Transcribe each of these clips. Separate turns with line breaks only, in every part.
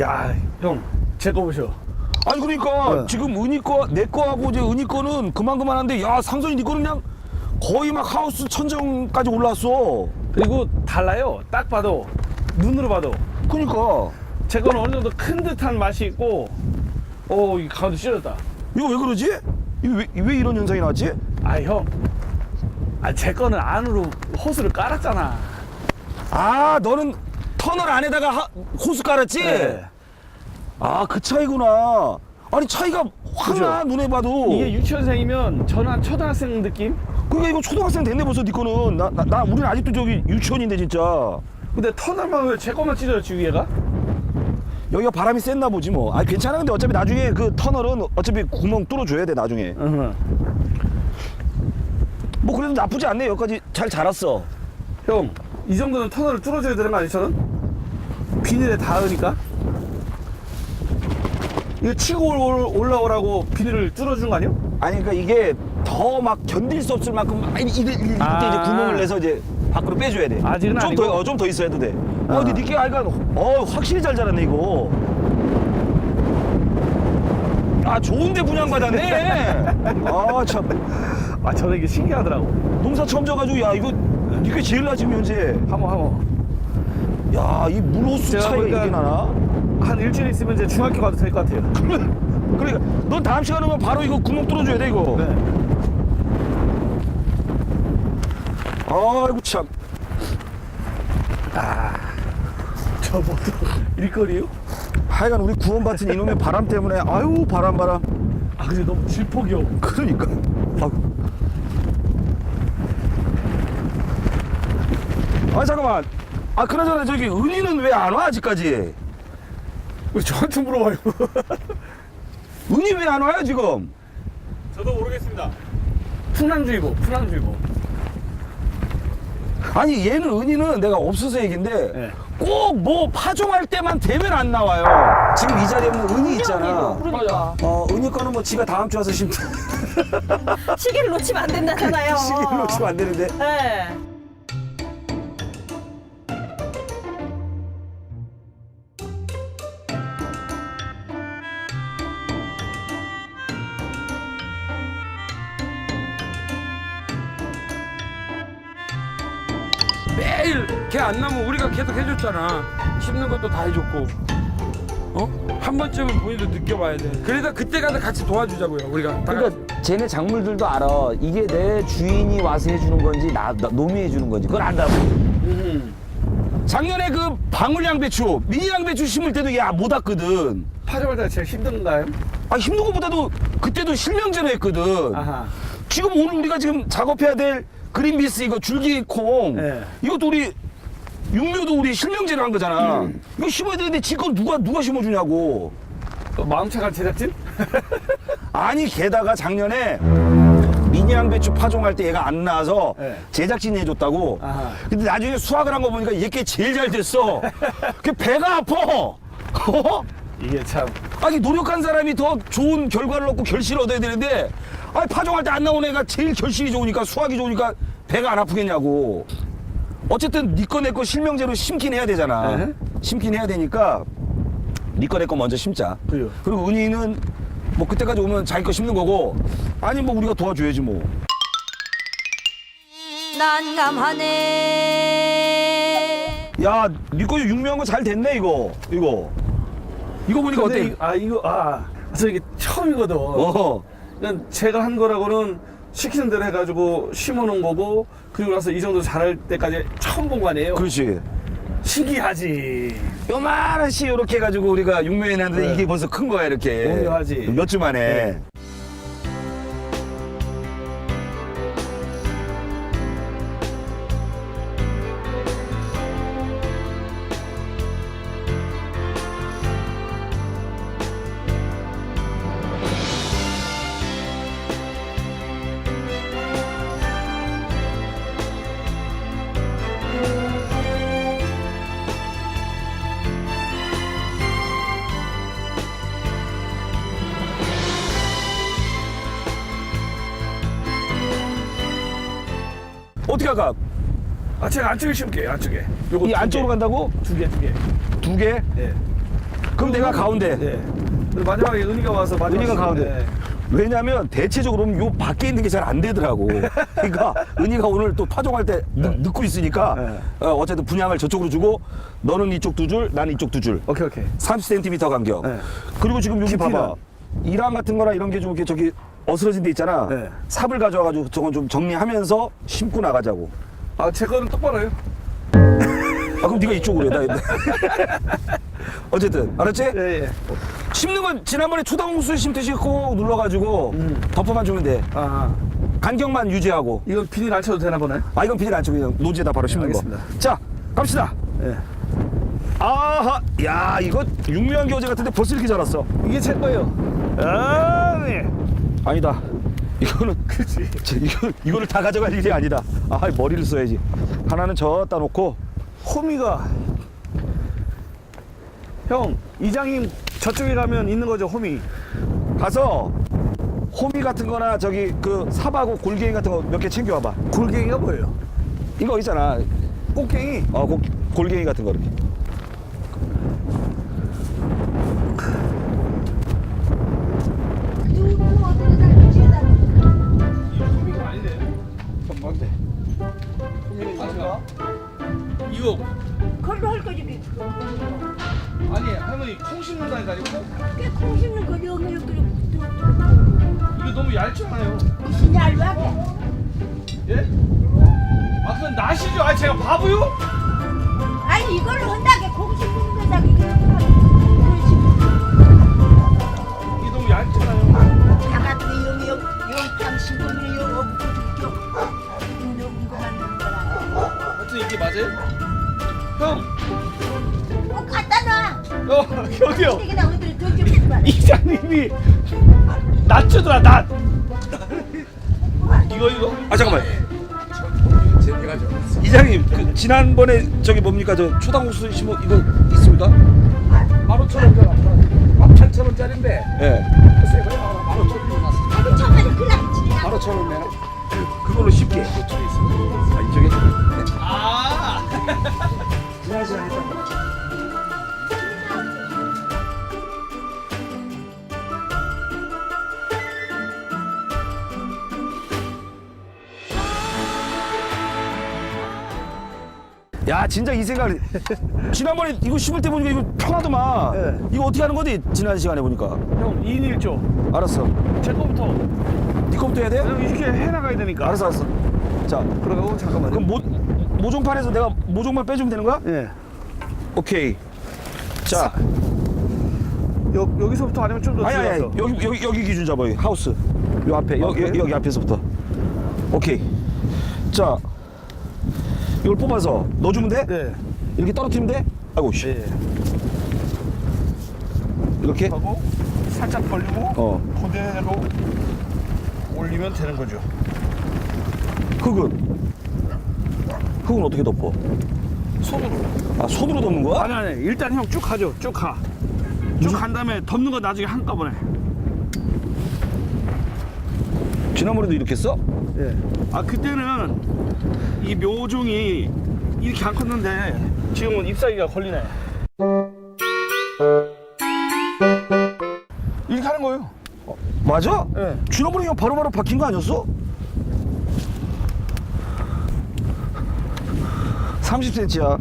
야, 형, 제 거 보셔.
아니 그러니까
네.
지금 은희 거 내 거하고 이제 은희 거는 그만 그만한데 야 상선이 네 거는 그냥 거의 막 하우스 천정까지 올라왔어.
그리고 달라요. 딱 봐도 눈으로 봐도
그러니까
제 거는 어느 정도 큰 듯한 맛이 있고, 오, 이 가운데 찢어졌다.
이거 왜 그러지? 이거 왜, 왜 이런 현상이 나왔지?
아, 형, 아, 제 거는 안으로 호스를 깔았잖아.
아 너는 터널 안에다가 하- 호수 깔았지?
네.
아 그 차이구나. 아니 차이가 확
그죠?
나 눈에 봐도.
이게 유치원생이면 저는 한 초등학생 느낌?
그러니까 이거 초등학생 됐네 벌써 네 거는. 나, 나, 나 우리는 아직도 저기 유치원인데 진짜.
근데 터널만 왜 제 거만 찢어졌지, 위에가?
여기가 바람이 셌나 보지 뭐. 아 괜찮아 근데 어차피 나중에 그 터널은 어차피 구멍 뚫어줘야 돼 나중에.
응.
뭐 그래도 나쁘지 않네 여기까지 잘 자랐어.
형, 이 정도는 터널을 뚫어줘야 되는 거 아니, 저는? 비닐에 닿으니까? 이거 치고 올- 올라오라고 비닐을 뚫어준 거 아니야?
아니 그러니까 이게 더 막 견딜 수 없을 만큼 막 이- 이- 이- 이때 이제
아.
구멍을 내서 이제 밖으로 빼줘야 돼.
아직은
좀
아니고?
더, 어, 좀 더 있어야 돼.
아.
어, 근데 니께 알간, 어, 확실히 잘 자랐네 이거. 아 좋은데 분양받았네. 아 참.
아, 저는 이게 신기하더라고.
농사 처음 져가지고 야 이거 니께 제일 나 지금 현재.
한번, 한번.
야 이 물호수
제가
차이가
보니까-
이게 나나?
한 일주일 있으면 이제 중학교 가도 될 것 같아요.
그러면 그러니까 넌 다음 시간에 오면 바로 이거 구멍 뚫어줘야 돼 이거.
네.
아이고 참.
저것도 일거리요?
하여간 우리 구원받은 이놈의 바람 때문에 아유 바람 바람.
아, 근데 너무 질폭이 형.
그러니까. 아이고. 아 잠깐만. 아 그나저나 저기 은희는 왜 안 와 아직까지?
왜 저한테 물어봐요?
은희 왜 안 와요 지금?
저도 모르겠습니다.
풍랑주의보, 풍랑주의보.
아니 얘는 은희는 내가 없어서 얘긴데
네.
꼭 뭐 파종할 때만 되면 안 나와요. 지금 이 자리에 없는 은희 있잖아.
그러니까
어 은희 거는 뭐 지가 다음 주 와서 심자.
시계를 놓치면 안 된다잖아요.
시기를 놓치면 안 되는데.
네.
안 나면 우리가 계속 해줬잖아. 심는 것도 다 해줬고. 어? 한 번쯤은 본인도 느껴봐야 돼. 그래서 그때 가서 같이 도와주자고요. 우리가 다 같이.
그러니까 쟤네 작물들도 알아. 이게 내 주인이 와서 해주는 건지 나, 나 놈이 해주는 건지 그걸 안다고.
작년에 그 방울 양배추, 미니 양배추 심을 때도 야 못 왔거든.
파종할 때가 제일 힘든가요?
아 힘든 것보다도 그때도 실명제로 했거든.
아하.
지금 오늘 우리가 지금 작업해야 될 그린비스 이거 줄기콩
네.
이것도 우리 육묘도 우리 실명제로 한 거잖아.
음.
이거 심어야 되는데 지금 누가 누가 심어주냐고.
어, 마음 착한 제작진?
아니 게다가 작년에 미니 양배추 파종할 때 얘가 안 나와서
네.
제작진이 해줬다고.
아하.
근데 나중에 수확을 한 거 보니까 얘게 제일 잘 됐어. 그 배가 아파. 어?
이게 참.
아니 노력한 사람이 더 좋은 결과를 얻고 결실을 얻어야 되는데 아니 파종할 때 안 나온 애가 제일 결실이 좋으니까 수확이 좋으니까 배가 안 아프겠냐고 어쨌든 니꺼 내 거 실명제로 심긴 해야 되잖아
네.
심긴 해야 되니까 니꺼 내 거 먼저 심자
그래요.
그리고 은희는 뭐 그때까지 오면 자기 거 심는 거고 아니 뭐 우리가 도와줘야지 뭐
난감하네.
야, 니꺼 유명한 거 잘 됐네 이거 이거 이거 보니까
근데
어때?
이- 아, 이거, 아. 저 이게 처음이거든.
어.
그냥 제가 한 거라고는 시키는 대로 해가지고 심어놓은 거고 그리고 나서 이 정도 자랄 때까지 처음 본 거 아니에요?
그렇지.
신기하지.
요만한 씨 이렇게 해가지고 우리가 육면에 놨는데
네.
이게 벌써 큰 거야 이렇게.
오묘하지.
몇 주 만에.
네.
어떻게 할까?
아, 제가 안쪽에 심을게요, 안쪽에. 요거
이
두
안쪽으로
개.
간다고?
두 개, 두 개.
두 개?
예.
그럼 내가 가운데.
예. 그리고 마지막에 은희가 와서 마지막
은희가 가운데.
때
왜냐면 대체적으로 요 밖에 있는 게 잘 안 되더라고. 그러니까 은희가 오늘 또 파종할 때 늦, 늦고 있으니까
네.
어, 어쨌든 분양을 저쪽으로 주고 너는 이쪽 두 줄, 나는 이쪽 두 줄.
오케이, 오케이.
30cm 간격.
네.
그리고 지금 여기
깊이는?
봐봐. 이랑 같은 거나 이런 게 좀 이렇게 저기 어스러진 데 있잖아.
네.
삽을 가져와가지고 저건 좀 정리하면서 심고 나가자고.
아, 제 거는 똑바로 해요.
아, 그럼 네가 이쪽으로 해. 나. 어쨌든 알았지?
예, 예.
심는 건 지난번에 초당무술 심듯이 꼭 눌러가지고
음.
덮어만 주면 돼.
아,
간격만 유지하고.
이건 비닐 안 쳐도 되나 보네.
아 이건 비닐 안 치고 그냥 노지에다 바로 심는 거.
알겠습니다.
자 갑시다.
예.
아하, 야 이거 육묘한 교재 같은데 벌써 이렇게 자랐어.
이게 제 거예요. 아, 네.
아니다. 이거는
그치.
저, 이거 이거를 다 가져갈 일이 아니다. 아 머리를 써야지. 하나는 저따 놓고
호미가. 형, 이장님 저쪽에 가면 있는 거죠, 호미.
가서 호미 같은 거나 저기 그 삽하고 골갱이 같은 거 몇 개 챙겨와봐.
골갱이가 뭐예요?
이거 있잖아.
꽃갱이.
어, 고, 골갱이 같은 거 이렇게.
이거
그걸로 할 거지 그
아니 할머니 콩 심는다니까 이거
꽤콩 심는 거 여기 여기
이거 너무 얇잖아요.
신얇하게
예? 아 그건 나시죠? 아 제가 바보요?
아니 이걸로 한다게 콩 심는 거다 이게
너무 얇잖아요.
없고 이런 거 거라
하여튼 이게 맞아요? 형,
꼭 갖다 놔
어 여기요.
마
이장님이 낫주더라 낫. 이거 이거.
아 잠깐만. 이장님 그 지난번에 저기 뭡니까 저 초당국수 심어 이거 있습니까?
15,000원짜리 만 8,000원짜리인데
예.
글쎄 그래 15,000원 났어.
아주 처음에 그냥 지나
바로 천원 내나?
그걸로 쉽게. 아 이쪽에.
아.
지난 시간에 했던 거. 야 진짜 이 생각 지난번에 이거 심을 때 보니까 이거 편하더만
네.
이거 어떻게 하는 건데 지난 시간에 보니까
형 2인 1조.
알았어
제 거부터.
네 거부터 해야 돼?
그럼 이렇게 해나가야 되니까.
알았어 알았어 자
그러고 잠깐만요.
그럼 모, 모종판에서 내가 모종만 빼주면 되는 거야?
예.
오케이 자
여, 여기서부터 아니면 좀 더
아니 아니 아니
들어가서.
여기 여기 여기 기준 잡아 여기 하우스 요 앞에
아,
여기
그래요?
여기 앞에서부터 오케이 자 이걸 뽑아서 넣어주면 돼?
네.
이렇게 떨어뜨리면 돼? 아이고 씨
예.
이렇게
하고 살짝 벌리고
어
그대로 올리면 되는 거죠.
흙은 흙은 어떻게 덮어?
손으로.
아 손으로 덮는 거야?
아니 아니 일단 형 쭉 가죠. 쭉 가. 쭉 간 다음에 덮는 거 나중에 한꺼번에.
지난번에도 이렇게 했어?
예. 아 그때는 이 묘종이 이렇게 안 컸는데 지금은 잎사귀가 걸리네. 이렇게 하는 거예요.
맞아?
예.
지난번에 그냥 바로바로 박힌 거 아니었어? 30cm야.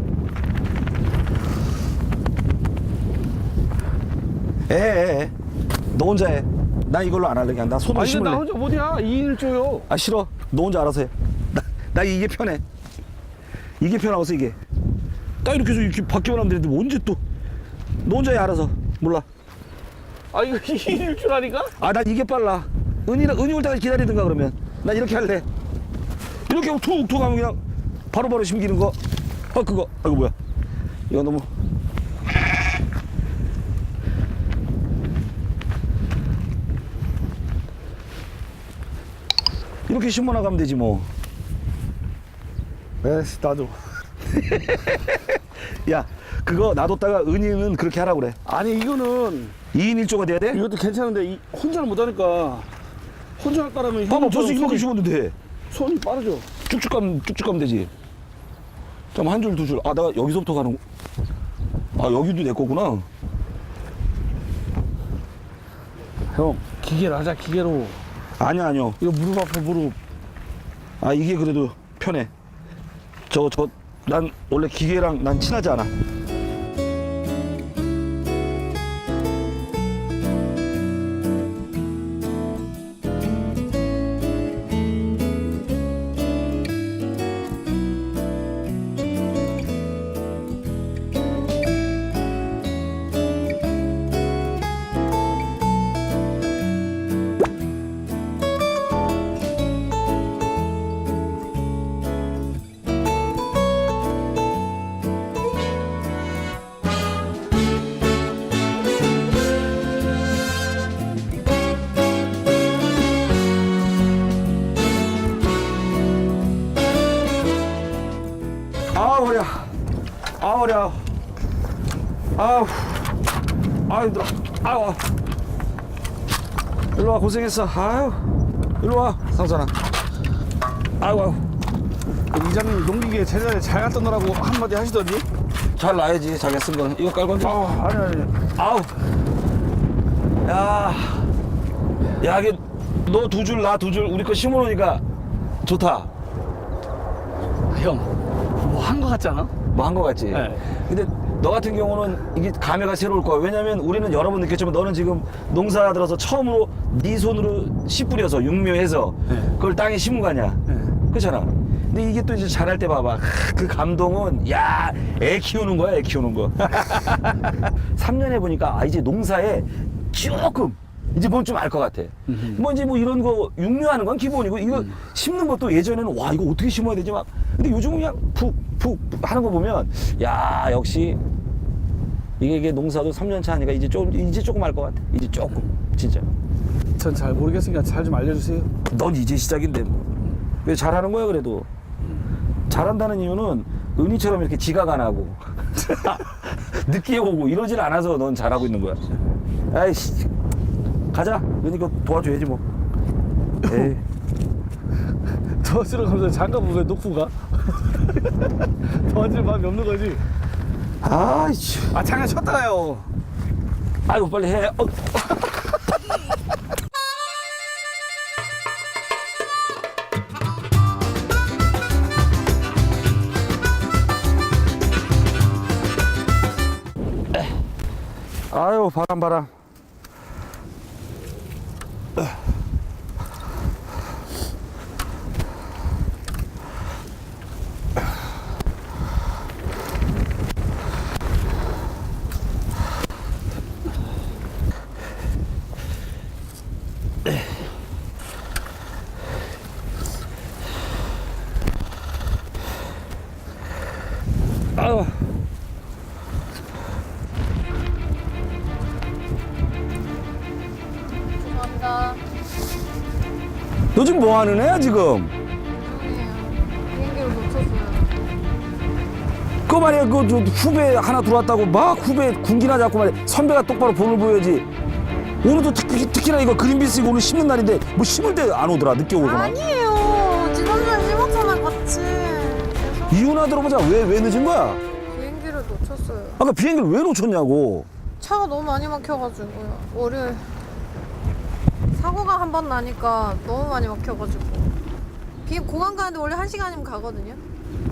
에, 에, 에. 너 혼자 해. 나 이걸로 안 할래. 그냥 나 손으로
아니 나
심을래.
혼자 못이야 2인 1조요
아 싫어. 너 혼자 알아서 해. 나, 나 이게 편해. 이게 편하고서 이게. 딱 이렇게 해서 이렇게 바뀌어만 하면 되는데 언제 또. 너 혼자 해 알아서. 몰라.
아 이거 2인 1조라니까?
아 난 이게 빨라. 은이랑 은이 올 때까지 기다리든가 그러면. 난 이렇게 할래. 이렇게 툭툭 하면 그냥 바로바로 심기는 거. 아 그거. 아이고 뭐야. 이거 너무. 이렇게 심어 나가면 되지 뭐.
네 나도
야, 그거 놔뒀다가 은희는 그렇게 하라고 그래.
아니 이거는
2인 1조가 돼야 돼?
이것도 괜찮은데 이, 혼자는 못하니까 혼자 할 거라면
봐봐, 벌써 이렇게 심었는데 돼.
손이 빠르죠
쭉쭉 가면, 쭉쭉 가면 되지. 잠깐 한 줄, 두 줄. 아, 내가 여기서부터 가는. 아, 여기도 내 거구나.
형 기계로 하자 기계로
아니야, 아니요.
이거 무릎 아파 무릎
아, 이게 그래도 편해. 저, 저, 난 원래 기계랑 난 친하지 않아. 아, 아우. 아, 힘들어. 아우. 일로 와, 고생했어. 아유. 일로 와, 상선아. 아이고, 아이고.
이장님 농기계 제자리에 잘 갖다 놓으라고 한마디 하시더니
잘 놔야지, 자기가 쓴 거는. 이거 깔고 앉아.
아 아니 아니
아우. 야. 야, 이게 너 두 줄, 나 두 줄, 우리 거 심어놓으니까 좋다.
형 뭐 한 거 같지 않아?
뭐 한 거 같지?
네.
근데 너 같은 경우는 이게 감회가 새로울 거야. 왜냐면 우리는 여러 번 느꼈지만 너는 지금 농사 들어서 처음으로 네 손으로 씨 뿌려서 육묘해서
네.
그걸 땅에 심은 거 아니야.
네.
그렇잖아. 근데 이게 또 이제 자랄 때 봐봐. 크, 그 감동은 야, 애 키우는 거야, 애 키우는 거. 3년 해 보니까 아, 이제 농사에 조금 이제 뭔 좀 알 것 같아. 뭐 이제 뭐 이런 거 육류하는 건 기본이고 이거 심는 것도 예전에는 와 이거 어떻게 심어야 되지 막. 근데 요즘은 그냥 푹푹 하는 거 보면 야 역시 이게, 이게 농사도 3년 차 하니까 이제 좀 이제 조금 알 것 같아. 이제 조금 진짜.
전 잘 모르겠으니까 잘 좀 알려주세요
넌 이제 시작인데 뭐. 왜 잘하는 거야 그래도 잘한다는 이유는 은희처럼 이렇게 지각 안 하고 늦게 오고 이러질 않아서 넌 잘하고 있는 거야 아이씨 가자. 거 도와줘야지 뭐. 에이.
도와주러 가면서 장갑 왜 놓고 가? 도와줄 마음이 없는 거지?
아이씨.
아 장갑 쳤다 가요
아이고 빨리 해. 어. 아유 바람 바람 너 지금 뭐 하는 애야 지금.
비행기를 놓쳤어요.
그 말이야 그 저 후배 하나 들어왔다고 막 후배 군기나 잡고 말이야 선배가 똑바로 본을 보여야지 오늘도 특히, 특히나 이거 그린비스 이거 오늘 심는 날인데 뭐 심을 때 안 오더라 늦게 오거나
아니에요. 지난주에 심었잖아 같이.
이유나 들어보자 왜 왜 늦은 거야
비행기를 놓쳤어요.
아까 비행기를 왜 놓쳤냐고
차가 너무 많이 막혀가지고요. 월요일 사고가 한 번 나니까 너무 많이 막혀가지고 비행 공항 가는데 원래 한 시간이면 가거든요.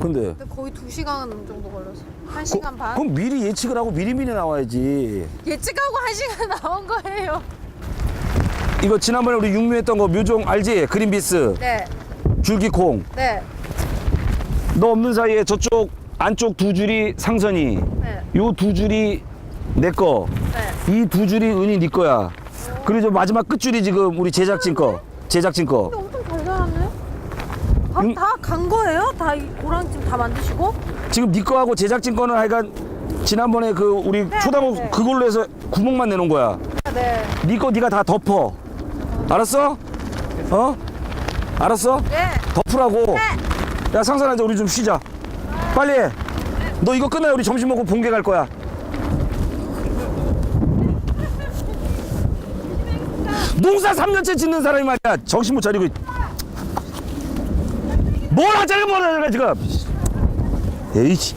근데
근데 거의 두 시간 정도 걸렸어요. 한 시간 반.
그럼 미리 예측을 하고 미리미리 나와야지
예측하고 한 시간 나온 거예요.
이 이거 지난번에 우리 육류했던 거 묘종 알지? 그린비스,
네.
줄기콩.
네.
너 없는 사이에 저쪽 안쪽 두 줄이 상선이,
네.
요 두 줄이 내 거,
네.
이 두 줄이 은이 네 거야. 그리고 저 마지막 끝 줄이 지금 우리 제작진 거, 제작진 거.
엄청 잘 자랐네.
음.
다간 거예요? 다이 고랑 지금 다 만드시고?
지금 네 거하고 제작진 거는 하여간 지난번에 그 우리 초당호
네.
그걸로 해서 구멍만 내놓은 거야.
네.
네 거 네가 다 덮어. 알았어? 어? 알았어?
네.
덮으라고. 야 상선아 이제 우리 좀 쉬자. 빨리 해. 너 이거 끝나야 우리 점심 먹고 본계 갈 거야. 농사 3년째 짓는 사람이 말이야. 정신 못 차리고. 뭘 하자고 뭘 하자고 지금. 에이씨.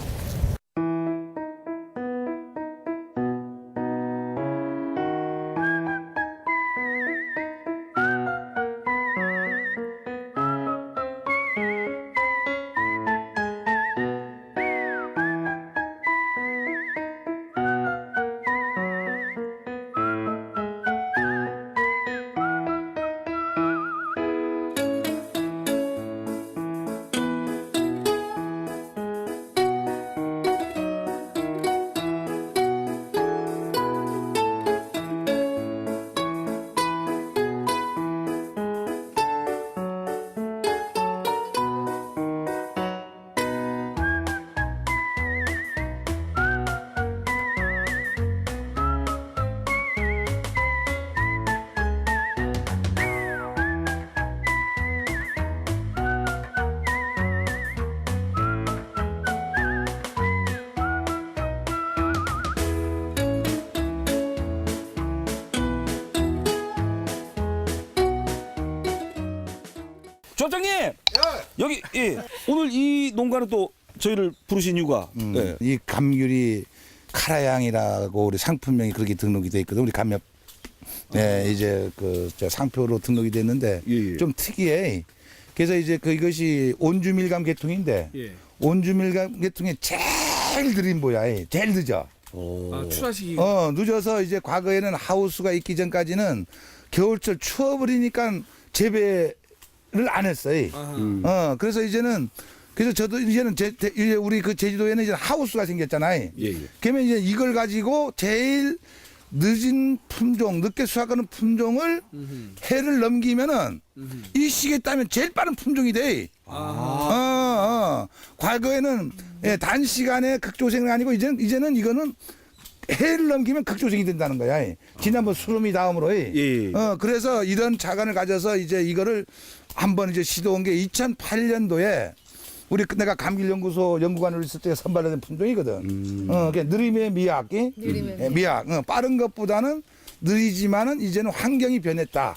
조장님 여기 예. 오늘 이 농가는 또 저희를 부르신 이유가
음,
예.
이 감귤이 카라양이라고 우리 상품명이 그렇게 등록이 돼 있거든. 우리 감엽 네, 이제 그 저 상표로 등록이 됐는데
예, 예.
좀 특이해. 그래서 이제 그 이것이 온주밀감 계통인데
예.
온주밀감 계통의 제일 느린 보야. 제일 늦어.
아, 추하시기.
어, 늦어서 이제 과거에는 하우스가 있기 전까지는 겨울철 추워버리니까 재배를 안 했어요. 어, 그래서 이제는 그래서 저도 이제는 제, 제- 이제 우리 그 제주도에는 이제 하우스가 생겼잖아요.
예, 예.
그러면 이제 이걸 가지고 제일 늦은 품종, 늦게 수확하는 품종을 해를 넘기면은 이 시기에 따면 제일 빠른 품종이 돼. 어, 어. 과거에는 예, 단시간에 극조생이 아니고 이제는 이제는 이거는 해를 넘기면 극조생이 된다는 거야. 지난번 수름이 다음으로.
예.
어, 그래서 이런 자간을 가져서 이제 이거를 한 번 이제 시도한 게 2008년도에 우리 그 내가 감길연구소 연구관으로 있을 때 선발된 품종이거든. 어, 그게 느림의 미학이
느림의
예, 미학. 어, 빠른 것보다는 느리지만은 이제는 환경이 변했다.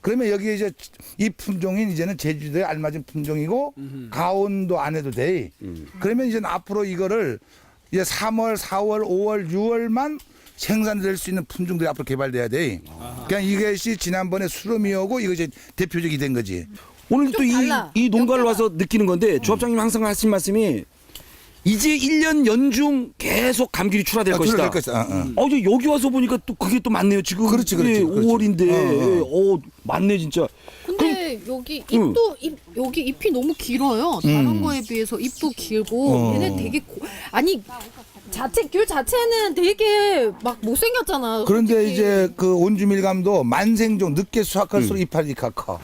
그러면 여기에 이제 이 품종인 이제는 제주도에 알맞은 품종이고 가온도 안 해도 돼. 그러면 이제 앞으로 이거를 이제 3월, 4월, 5월, 6월만 생산될 수 있는 품종들이 앞으로 개발돼야 돼. 그러니까 이것이 지난번에 수름이오고 이것이 대표적이 된 거지.
오늘 또 이
달라.
이 농가를 와서 느끼는 건데 조합장님 항상 하신 말씀이 이제 1년 연중 계속 감귤이 출하될
아,
것이다.
출하될 것이다. 어, 어.
어, 이제 여기 와서 보니까 또 그게 또 맞네요. 지금
그렇지, 그렇지,
예,
그렇지.
5월인데
어,
어, 맞네 진짜.
근데 여기
응.
잎도 잎, 여기 잎이 너무 길어요. 다른 거에 비해서 잎도 길고
어.
얘네 되게 고, 아니 자체 귤 자체는 되게 막 못생겼잖아.
그런데
솔직히.
이제 그 온주밀감도 만생종 늦게 수확할수록 이파리가 커.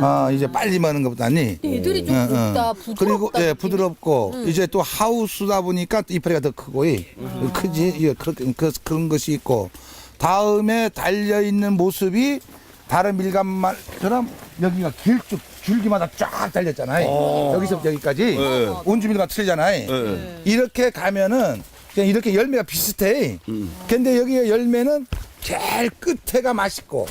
아 이제 빨리 먹는 것보다니.
얘들이 좀
어, 어.
곱다 부드럽다.
그리고 예
느낌이.
부드럽고 이제 또 하우스다 보니까 또 이파리가 더 크고 예. 크지 예 그렇게 그, 그런 것이 있고 다음에 달려 있는 모습이 다른 밀감처럼 여기가 길쭉 줄기마다 쫙 달렸잖아요. 여기서부터 여기까지 온주밀감 틀리잖아요. 이렇게 가면은 그냥 이렇게 열매가 비슷해. 근데 여기에 열매는 제일 끝에가 맛있고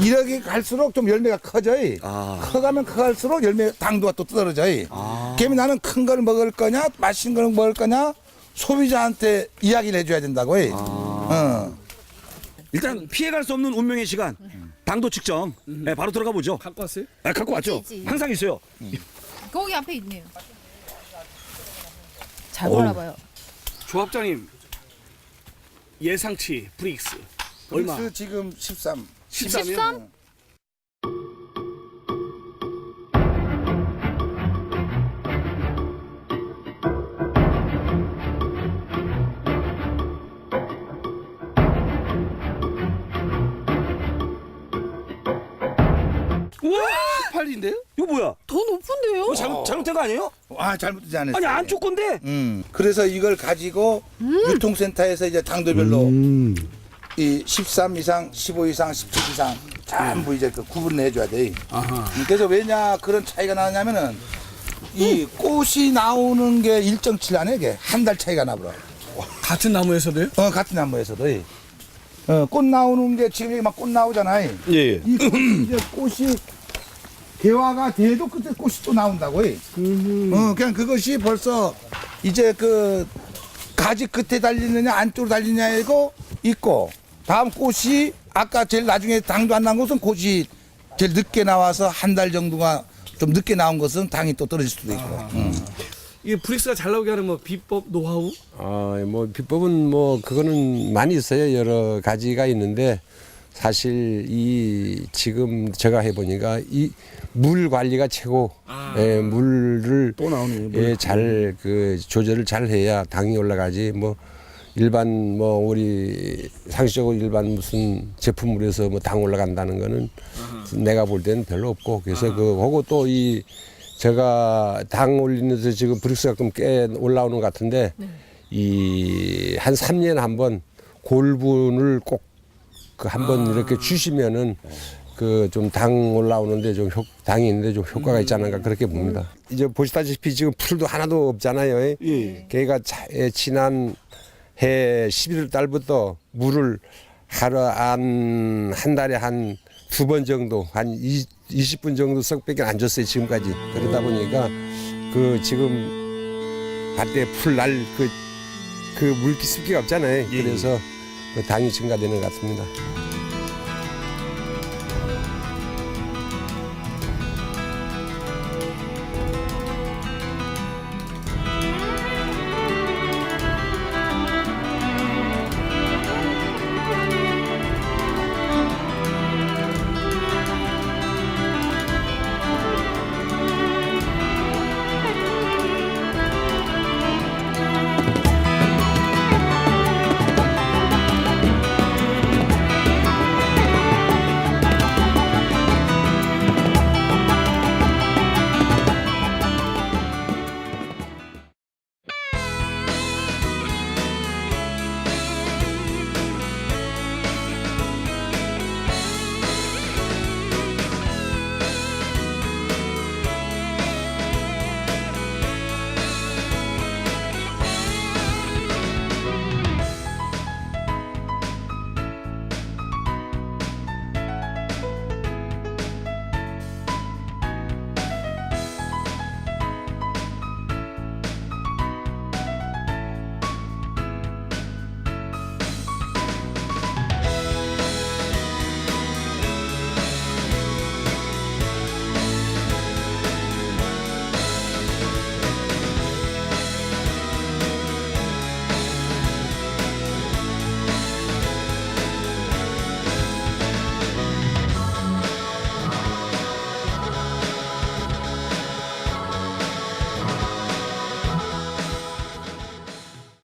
이렇게 갈수록 좀 열매가 커져. 커가면 커갈수록 열매 당도가 또 떨어져. 그러면 나는 큰 걸 먹을 거냐, 맛있는 걸 먹을 거냐, 소비자한테 이야기를 해줘야 된다고. 어.
일단 피해갈 수 없는 운명의 시간. 당도 측정. 예, 바로 들어가 보죠.
갖고 왔어요?
아, 갖고 왔죠.
있지.
항상 있어요.
거기 앞에 있네요.
잘 골라봐요.
조합장님 예상치 브릭스 얼마?
브릭스 지금 13.
13이요?
뭐야?
더 높은데요?
이거 잘못, 잘못된 거 아니에요?
아 잘못되지 않았어.
아니 안쪽 건데
음. 그래서 이걸 가지고 유통센터에서 이제 당도별로 이13 이상, 15 이상, 17 이상 전부 이제 그 구분을 해줘야 돼. 음, 그래서 왜냐 그런 차이가 나냐면은 이 꽃이 나오는 게 일정치 안에 이게 한 달 차이가 나버려.
같은 나무에서도요?
어 같은 나무에서도. 이. 어, 꽃 나오는 게 지금 여기 막 꽃 나오잖아요.
예, 예.
이 이제 꽃이 개화가 돼도 그때 꽃이 또 나온다고. 해. 어, 그냥 그것이 벌써 이제 그 가지 끝에 달리느냐 안쪽으로 달리느냐이고 있고 다음 꽃이 아까 제일 나중에 당도 안 난 것은 꽃이 제일 늦게 나와서 한 달 정도가 좀 늦게 나온 것은 당이 또 떨어질 수도 있고. 음.
이게 브릭스가 잘 나오게 하는 뭐 비법, 노하우?
아, 뭐 비법은 뭐 그거는 많이 있어요. 여러 가지가 있는데 사실 이 지금 제가 해보니까 이 물 관리가 최고. 예, 물을
또 나오네.
예, 잘 그 조절을 잘 해야 당이 올라가지. 뭐 일반 뭐 우리 상식적으로 일반 무슨 제품물에서 뭐 당 올라간다는 거는 내가 볼 때는 별로 없고 그래서 그 그거 또이 제가 당 올리면서 지금 브릭스가 좀꽤 올라오는 것 같은데 이한 3년에 한번 골분을 꼭 그 한번 이렇게 주시면은 그 좀 당 올라오는데 좀 효, 당이 있는데 좀 효과가 있지 않을까 그렇게 봅니다. 이제 보시다시피 지금 풀도 하나도 없잖아요.
예.
걔가 자- 예, 지난 해 11월 달부터 물을 하루 한, 한 달에 한 두 번 정도, 한 이, 20분 정도 썩밖에 안 줬어요, 지금까지. 그러다 보니까 그 지금 밭에 풀 날 그, 그 물기 습기가 없잖아요. 그래서 그 당이 증가되는 것 같습니다.